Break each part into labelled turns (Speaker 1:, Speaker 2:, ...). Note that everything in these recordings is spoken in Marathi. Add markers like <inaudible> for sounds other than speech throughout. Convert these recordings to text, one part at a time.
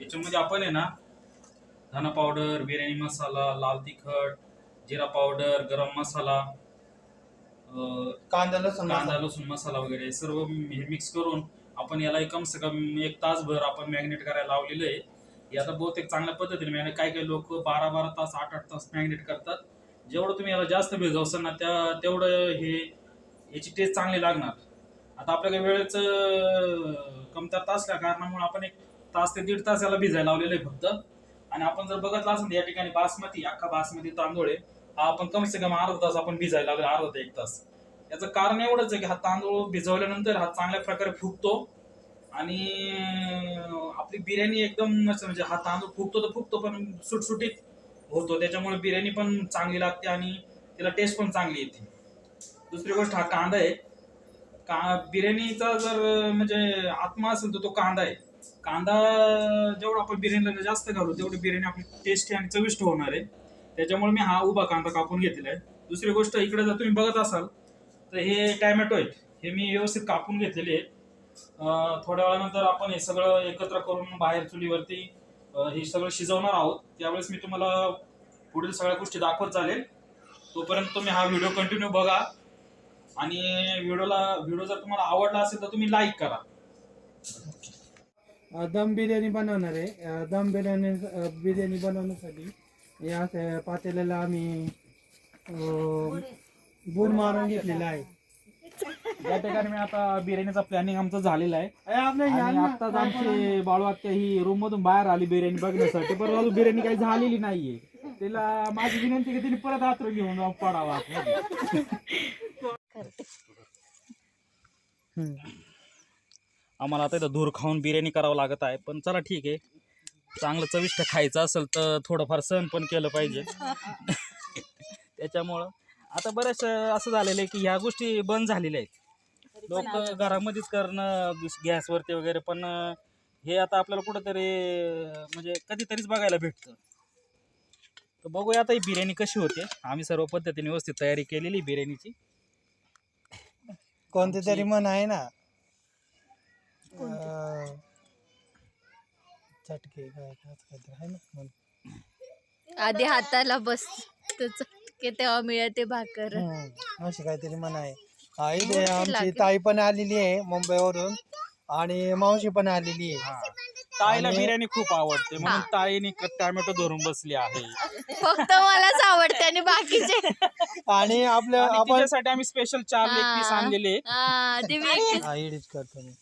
Speaker 1: याच्यामध्ये आपण आहे ना धना पावडर बिर्याणी मसाला लाल तिखट जिरा पावडर गरम मसाला
Speaker 2: कांदा लसूण
Speaker 1: कांदा. लसूण मसाला वगैरे सर्व हे मिक्स करून आपण याला कम से कम एक तासभर आपण मॅग्नेट करायला लावलेलं आहे. आता बहुतेक चांगल्या पद्धतीने मॅग्नेट काही काही लोक बारा बारा तास आठ आठ तास मॅग्नेट करतात. जेवढं तुम्ही याला जास्त भिजवसाल ना त्या तेवढं हे याची टेस्ट चांगली लागणार. आता आपल्याकडे वेळेचं कमतरता असल्या कारणामुळे आपण एक तास ते दीड तास याला भिजायला लावलेलं आहे फक्त. आणि आपण जर बघितलं असेल तर या ठिकाणी बासमती अख्खा बासमती तांदूळ आहे. हा आपण कम से कम अर्धा तास आपण भिजायला लागलो अर्धा ते एक तास. याचं कारण एवढंच आहे की हा तांदूळ भिजवल्यानंतर हा चांगल्या प्रकारे फुगतो. आणि आपली बिर्याणी एकदम म्हणजे हा तांदूळ फुगतो तर फुगतो पण सुटसुटीत होतो. त्याच्यामुळे बिर्याणी पण चांगली लागते आणि तिला टेस्ट पण चांगली येते. दुसरी गोष्ट हा कांदा आहे. का बिर्याणीचा जर म्हणजे आत्मा असेल तर तो कांदा आहे. कांदा जेवढा आपण बिर्याणीला जास्त घालू तेवढी बिर्याणी आपली टेस्टी आणि चविष्ट होणार आहे. त्याच्यामुळे मी हा उभा कांदा कापून घेतलेला आहे. दुसरी गोष्ट इकडे जर तुम्ही बघत असाल तर हे टॅमॅटो आहेत. हे मी व्यवस्थित कापून घेतलेले आहेत. थोड्या वेळानंतर आपण हे सगळं एकत्र करून बाहेर चुलीवरती हे सगळं शिजवणार आहोत. त्यावेळेस मी तुम्हाला पुढील सगळ्या गोष्टी दाखवत चालेल. तोपर्यंत तुम्ही हा व्हिडिओ कंटिन्यू बघा. आणि व्हिडिओला व्हिडिओ जर तुम्हाला आवडला असेल तर तुम्ही लाईक करा.
Speaker 2: दम बिर्याणी बनवणार आहे. अ, दम बिर्याणी बिर्याणी बनवण्यासाठी या पातेल्याला आम्ही बूड मारून घेतलेला आहे.
Speaker 1: या ठिकाणी मी आता बिर्याणीचा प्लॅनिंग आमचं झालेलं आहे. आणि. आत्ताच आमची बाळू आत्या ही रूम मधून बाहेर आली बिर्याणी बघण्यासाठी. पण अजून बिर्याणी काही झालेली नाहीये. तिला माझी विनंती की तिने परत आत्र घेऊन जाऊन पडावा. आम्हाला आता इथं धूर खाऊन बिर्याणी करावं लागत आहे. पण चला ठीक आहे. चांगलं चविष्ट खायचं असेल तर थोडंफार सहन पण केलं पाहिजे. <laughs> त्याच्यामुळं आता बरेच असं झालेलं आहे की ह्या गोष्टी बंद झालेल्या आहेत. लोक घरामध्येच करणं गॅसवरती वगैरे पण हे आता आपल्याला कुठंतरी म्हणजे कधीतरीच बघायला भेटतं. तर बघूया आता ही बिर्याणी कशी होते. आम्ही सर्व पद्धतीने व्यवस्थित तयारी केलेली आहे बिर्याणीची.
Speaker 2: कोणते तरी मन आहे ना अ, चटके काय काय असं काहीतरी आहे ना म्हण.
Speaker 3: आधी हाताला बस चटके तेव्हा मिळते भाकर.
Speaker 2: हम्म, अशी काहीतरी मन आहे.
Speaker 3: मोठी
Speaker 2: आमची
Speaker 3: लागेल.
Speaker 2: ताई पण आलेली आहे मुंबईवरून आणि मावशी पण आलेली आहे.
Speaker 1: ताईला बिर्याणी खूप आवडते म्हणून. ताईने टॅमॅटो धरून बसली आहे.
Speaker 3: फक्त मलाच आवडते आणि बाकीचे
Speaker 2: आणि आपलं
Speaker 1: आणि
Speaker 2: आपण
Speaker 1: तिच्यासाठी आम्ही स्पेशल चार लेग पीस. आणलेले.
Speaker 3: हा, ते मी एकटीच-
Speaker 2: हा एडिट करतो मी.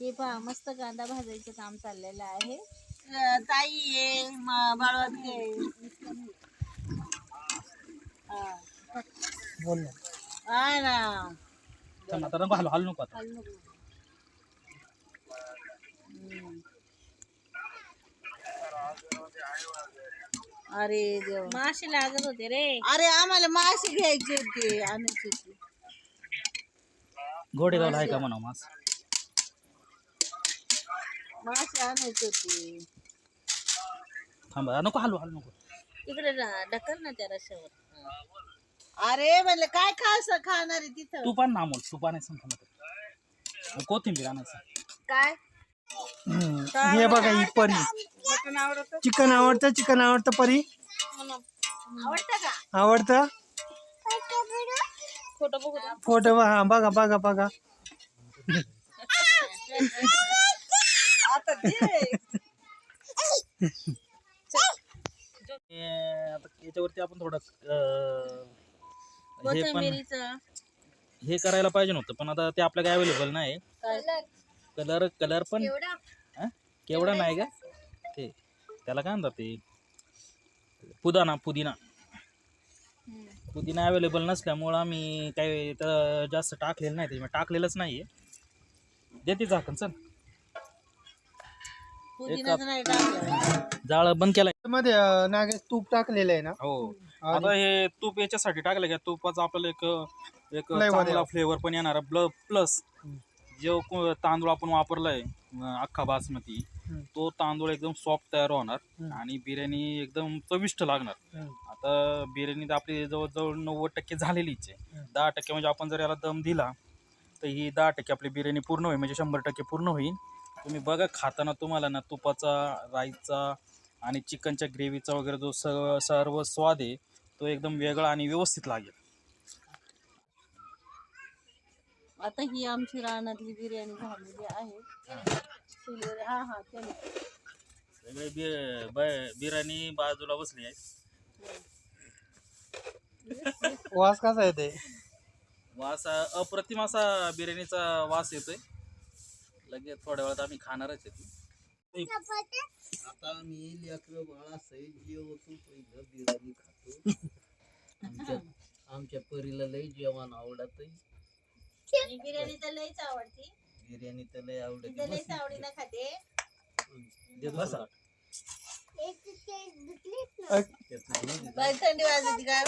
Speaker 3: हे पहा मस्त कांदा भाजायचं काम चाललेलं आहे.
Speaker 4: ताई आहे बाळवत
Speaker 2: बोल ना.
Speaker 4: आहे ना.
Speaker 1: चल आता नको हलू हलू नको आता.
Speaker 4: अरे देव. मासे लागत होते रे. अरे आम्हाला मासे घ्यायचे होते आणायचे होते.
Speaker 1: घोडेगावला आहे का म्हणा मास?
Speaker 4: मासे आणायचे होते
Speaker 1: थांबा नको हलू हलू नको.
Speaker 4: इकडे ढ- ढकल ना त्या रश्यावर अरे म्हणलं काय खास खाणार आहे तिथं?
Speaker 1: तूप आण ना अमोल आणायचं सांग कोथिंबीर आणायचं.
Speaker 4: काय?
Speaker 2: हे बघा ही परी.
Speaker 4: मटण आवडत?
Speaker 2: चिकन आवडतं चिकन आवडतं परी?
Speaker 4: आवडतं का?
Speaker 2: आवडतं?
Speaker 4: फोटो बघू.
Speaker 2: फोटो हा बघा बघा बघा. <laughs>
Speaker 4: आता दे.
Speaker 1: हे याच्यावरती आपण थोडं अं, हे पण
Speaker 4: कोथिंबिरीचं.
Speaker 1: हे करायला पाहिजे नव्हतं पण आता ते आपल्याकडे अवेलेबल नाही
Speaker 4: काय
Speaker 1: कलर कलर पण. हा? केवढा नाही का? ते त्याला काय म्हणतात ते? पुदाना पुदिना. पुदिना अवेलेबल नसल्यामुळं आम्ही काही तर जास्त टाकलेलं नाही ते टाकलेलंच नाही आहे देते झाकण चल.
Speaker 4: पुदिनाचं नाही टाकलं
Speaker 1: जाळ बंद
Speaker 2: केलायमध्ये अं, नागेश तूप टाकलेलं आहे ना
Speaker 1: हो आता हे तूप याच्यासाठी टाकलं का तुपाचा आपल्याला एक एक
Speaker 2: Flavor
Speaker 1: चांगला. फ्लेवर पण येणार ब्ल प्लस जो को- तांदूळ आपण वापरलाय अं, अख्खा बासमती
Speaker 2: हम्म.
Speaker 1: तो तांदूळ एकदम सॉफ्ट तयार होणार
Speaker 2: हम्म.
Speaker 1: आणि बिर्याणी एकदम चविष्ट लागणार
Speaker 2: हम्म.
Speaker 1: आता बिर्याणी तर आपली जवळजवळ नव्वद टक्के झालेलीच आहे
Speaker 2: हम्म.
Speaker 1: दहा टक्के म्हणजे आपण जर याला दम दिला तर ही दहा टक्के आपली बिर्याणी पूर्ण होईल म्हणजे शंभर टक्के पूर्ण होईल तुम्ही बघा खाताना तुम्हाला ना तुपाचा राईचा आणि चिकनच्या ग्रेव्हीचा वगैरे जो सर्व सर्व स्वाद आहे तो एकदम वेगळा आणि व्यवस्थित लागेल.
Speaker 4: आता ही आमची रानातली बिर्याणी झालेली आहे. चुलीवर हा हा चल.
Speaker 1: सगळे बि- ब- बिर्याणी बाजूला बसली आहे.
Speaker 2: वास कसा येते
Speaker 1: वास अ- अप्रतिम असा बिर्याणीचा वास येतोय. लगेच थोड्या वेळात आम्ही खाणारच आहे
Speaker 5: आता मी लेकरं बाळा सहित जेवतो पहिलं बिर्याणी खातो. आमच्या आमच्या परीला लय जेवण आवडत
Speaker 4: बिर्याणी तर लईच आवडती.
Speaker 5: बिर्याणी तर लय आवडत.
Speaker 4: तिथं लईच आवडीनं खाते.
Speaker 1: बसा.
Speaker 5: त्याचं दूध
Speaker 4: थंडी वाजते काय